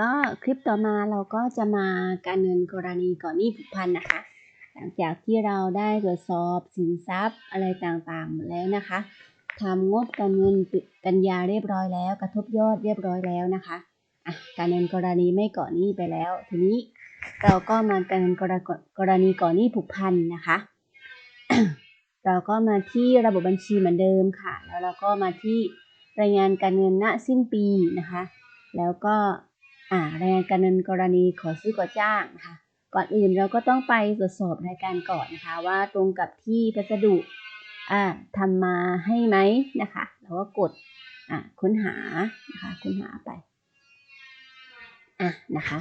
ก็คลิปต่อมาเราก็จะมาการเงินกรณีก่อนหนี้ผูกพันนะคะ หลังจากที่เราได้ตรวจสอบสินทรัพย์อะไรต่างๆหมดแล้วนะคะทำงบการเงินกันยาเรียบร้อยแล้ว กระทบยอดเรียบร้อยแล้วนะคะอะการเงินกรณีไม่ก่อนหนี้ไปแล้ว ทีนี้เราก็มาการเงินกรณีก่อนหนี้ผูกพันนะคะ เราก็มาที่ระบบบัญชีเหมือนเดิมค่ะ แล้วเราก็มาที่รายงานการเงินณสิ้นปีนะคะ แล้วก็ รายงานการเงินกรณีขอซื้อก่อจ้างนะคะก่อนอื่นเราก็ต้องไปตรวจสอบรายการก่อนนะคะ ว่าตรงกับที่พัสดุอ่าทำมาให้ไหมนะคะแล้วก็กดอ่าค้นหานะคะค้นหาไปอะนะคะ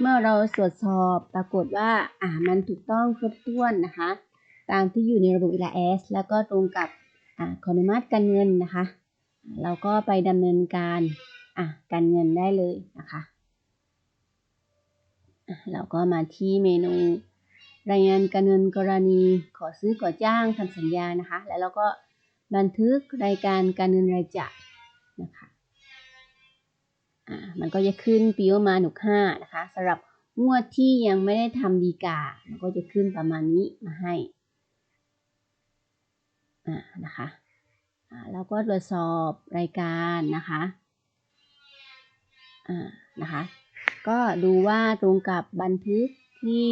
เมื่อเราตรวจสอบปรากฏว่าอ่ามันถูกต้องครบถ้วนนะคะ ตามที่อยู่ในระบบ eis แล้วก็ตรงกับอ่าขออนุมัติการเงินนะคะ เราก็ไปดำเนินการอะการเงินได้เลยนะคะ เราก็มาที่เมนูรายงานการเงินกรณีขอซื้อก่อจ้างทำสัญญานะคะ แล้วเราก็บันทึกรายการการเงินรายจ่ายนะคะอ่ามันก็จะขึ้นปีประมาณหนุกห้านะคะสำหรับงวดที่ยังไม่ได้ทำดีกามันก็จะขึ้นประมาณนี้มาให้อ่านะคะอ่าแล้วก็ตรวจสอบรายการนะคะอ่านะคะ ก็ดูว่าตรงกับบันทึกที่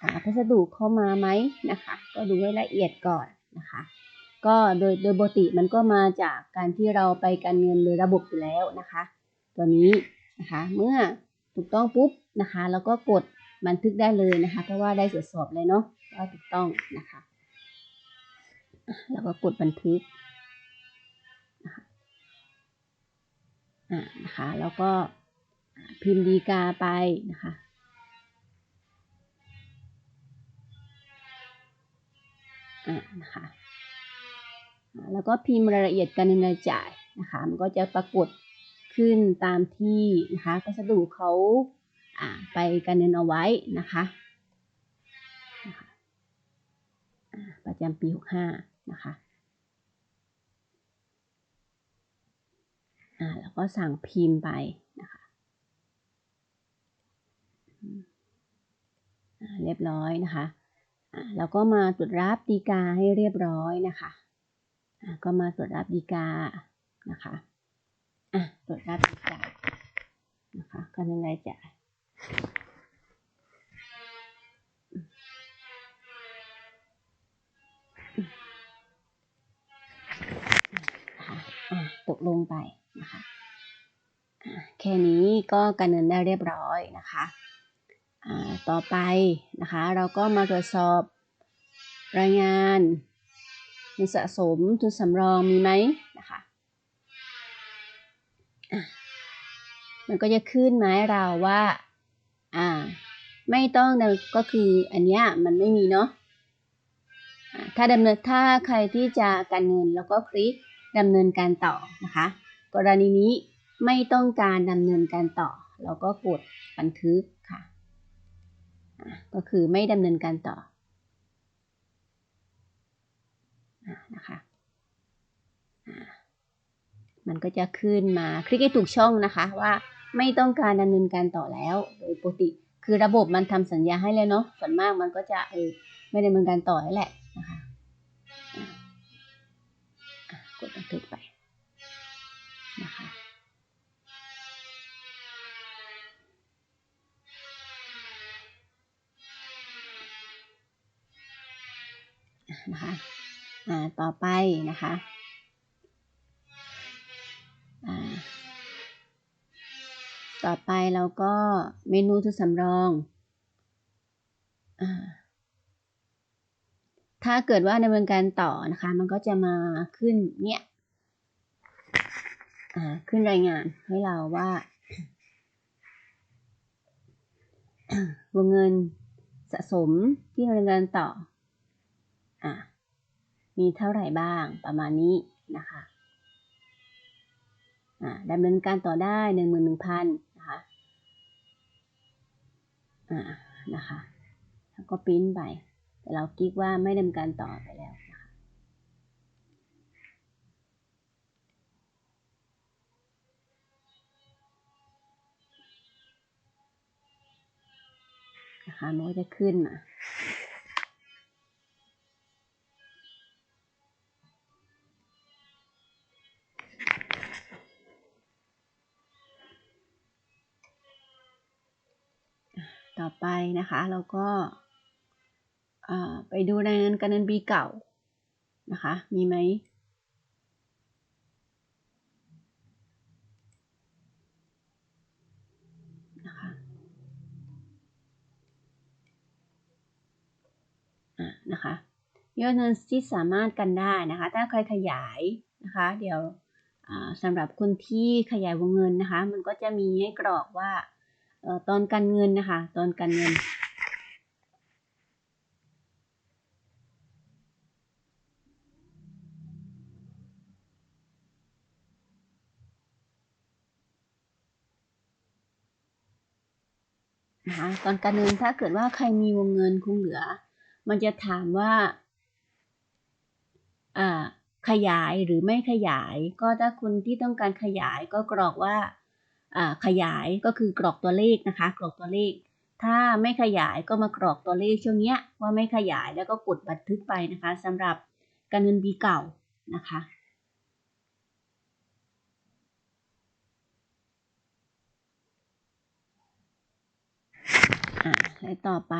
อ่าพัสดุเข้ามาไหมนะคะ ก็ดูให้ละเอียดก่อนนะคะ ก็โดยโดยปกติมันก็มาจากการที่เราไปการเงินโดยระบบอยู่แล้วนะคะ ตัวนี้นะคะเมื่อถูกต้องปุ๊บนะคะแล้วก็กดบันทึกได้เลยนะคะ เพราะว่าได้ตรวจสอบเลยเนาะว่าถูกต้องนะคะอะแล้วก็กดบันทึกนะคะอ่านะคะแล้วก็ พิมพ์ดีกาไปนะคะอ่านะคะแล้วก็พิมพ์รายละเอียดการเงินรายจ่ายนะคะมันก็จะปรากฏขึ้นตามที่นะคะพัสดุเขาอ่าไปการเงินเอาไว้นะคะนะคะอ่าประจำปี 65 นะคะอ่าแล้วก็สั่งพิมพ์ไปนะคะอืมอ่า เรียบร้อยนะคะอ่าแล้วก็มาตรวจรับดีกาให้เรียบร้อยนะคะก็มาตรวจรับดีกานะคะตรวจรับดีกานะคะการเงินรายจ่ายนะคะอะตกลงไปนะคะแค่นี้ก็การเงินได้เรียบร้อยนะคะ ต่อไปนะคะ เราก็มาตรวจสอบรายงานเงินสะสมทุนสำรองมีไหมนะคะะมันก็จะขึ้นมาให้เราว่า อ่า ไม่ต้องก็คืออันเนี้ยมันไม่มีเนาะถ้าดำเนินถ้าใครที่จะการเงินแล้วก็คลิกดำเนินการต่อนะคะ กรณีนี้ไม่ต้องการดำเนินการต่อ เราก็กดบันทึก ก็คือไม่ดำเนินการต่ออ่านะคะมันก็จะขึ้นมาคลิกให้ถูกช่องนะคะว่าไม่ต้องการดำเนินการต่อแล้ว โดยปกติคือระบบมันทำสัญญาให้แล้วเนาะส่วนมากมันก็จะเออไม่ดำเนินการต่อแล้วแหละนะคะะะกดบันทึกไป นะคะอ่าต่อไปนะคะอ่าต่อไปเราก็เมนูทุนสำรองอ่าถ้าเกิดว่าดำเนินการต่อนะคะ มันก็จะมาขึ้นเนี่ยอ่าขึ้นรายงานให้เราว่าวงเงินสะสมที่ดำเนินการต่อ อะมีเท่าไหร่บ้างประมาณนี้นะคะอ่าดำเนินการต่อได้หนึ่งหมื่นหนึ่งพันนะคะอ่านะคะแล้วก็ปริ้นไป แต่เรากิ๊กว่าไม่ดำเนินการต่อไปแล้วนะคะนะคะมันก็จะขึ้นมา ต่อไปนะคะเราก็ไปดูรายงานการเงินปีเก่านะคะ มีไหมนะคะอะนะคะยอดเงินที่สามารถกันได้นะคะ ถ้าใครขยายนะคะ เดี๋ยวสำหรับคนที่ขยายวงเงินนะคะ มันก็จะมีให้กรอกว่า ตอนการเงินนะคะ ตอนการเงิน นะคะตอนการเงินถ้าเกิดว่าใครมีวงเงินคงเหลือ มันจะถามว่าขยายหรือไม่ขยาย ก็ถ้าคนที่ต้องการขยายก็กรอกว่า ขยายก็คือกรอกตัวเลขนะคะ กรอกตัวเลข ถ้าไม่ขยายก็มากรอกตัวเลขช่วงเนี้ยว่าไม่ขยายแล้วก็กดบันทึกไปนะคะสำหรับการเงินปีเก่านะคะอ่าและต่อไป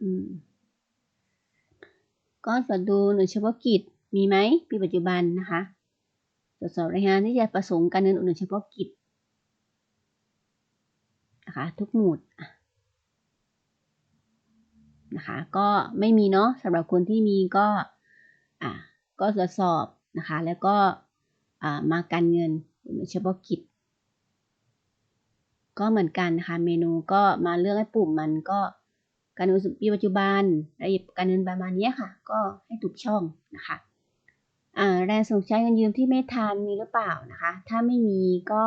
อืมก็ตรวจดูหน่วยเฉพาะกิจ มีไหมปีปัจจุบันนะคะตรวจสอบรายงานที่จะประสงค์การเงินอุดหนุนเฉพาะกิจนะคะทุกหมุดนะคะก็ไม่มีเนาะสำหรับคนที่มีก็อะก็ตรวจสอบนะคะแล้วก็อ่ามาการเงินอุดหนุนเฉพาะกิจ ก็เหมือนกันนะคะเมนูก็มาเลือกให้ปุ่มมันก็การเงินปีปัจจุบันรายละเอียดการเงินประมาณนี้ค่ะ ก็ให้ถูกช่องนะคะ แรงส่งใช้เงินยืมที่ไม่ทันมีหรือเปล่านะคะ ถ้าไม่มีก็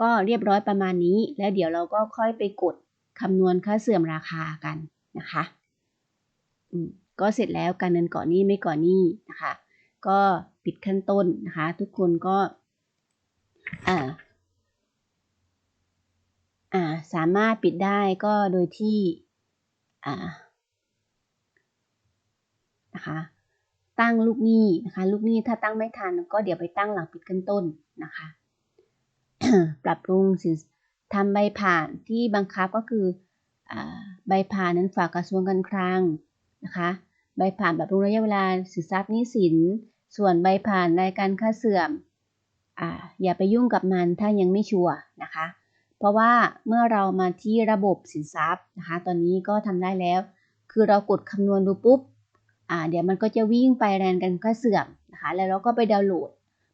ก็เรียบร้อยประมาณนี้ แล้วเดี๋ยวเราก็ค่อยไปกดคำนวณค่าเสื่อมราคากันนะคะอืมก็เสร็จแล้วการเงินก่อนหนี้ไม่ก่อนหนี้นะคะ ก็ปิดขั้นต้นนะคะ ทุกคนก็อ่าอ่าสามารถปิดได้ก็โดยที่อ่านะคะ ตั้งลูกหนี้นะคะลูกหนี้ถ้าตั้งไม่ทันก็เดี๋ยวไปตั้งหลังปิดขั้นต้นนะคะ ปรับปรุงสินทำใบผ่านที่บังคับก็คืออใบผ่านนั้นฝากกระทรวงการคลังนะคะใบผ่านปรับปรุงระยะเวลาสินทรัพย์หนี้สิน ส่วนใบผ่านรายการค่าเสื่อมออย่าไปยุ่งกับมันถ้ายังไม่ชัวร์นะคะ เพราะว่าเมื่อเรามาที่ระบบสินทรัพย์นะคะ ตอนนี้ก็ทำได้แล้ว คือเรากดคำนวณดูปุ๊บ อ่าเดี๋ยวมันก็จะวิ่งไปแรนกันค่าเสื่อมนะคะ แล้วเราก็ไปดาวน์โหลด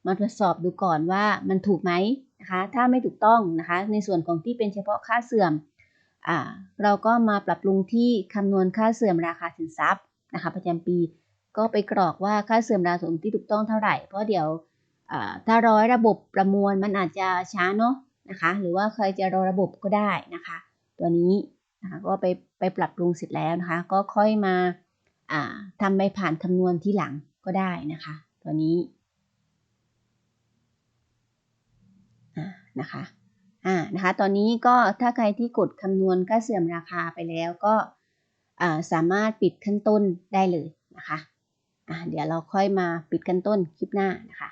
มาตรวจสอบดูก่อนว่ามันถูกไหมนะคะ ถ้าไม่ถูกต้องนะคะ ในส่วนของที่เป็นเฉพาะค่าเสื่อมอ่าเราก็มาปรับปรุงที่คำนวณค่าเสื่อมราคาสินทรัพย์นะคะ ประจำปีก็ไปกรอกว่าค่าเสื่อมราคาสมที่ถูกต้องเท่าไหร่ เพราะเดี๋ยวถ้าร้อยระบบประมวลมันอาจจะช้าเนาะนะคะ หรือว่าใครจะรอระบบก็ได้นะคะ ตัวนี้นะคะก็ไปไปปรับปรุงเสร็จแล้วนะคะ ก็ค่อยมา ทำใบผ่านคำนวณที่หลังก็ได้นะคะ ตัวนี้นะคะอ่านะคะ ตอนนี้ก็ถ้าใครที่กดคำนวณค่าเสื่อมราคาไปแล้วก็สามารถปิดขั้นต้นได้เลยนะคะะเดี๋ยวเราค่อยมาปิดขั้นต้นคลิปหน้านะคะ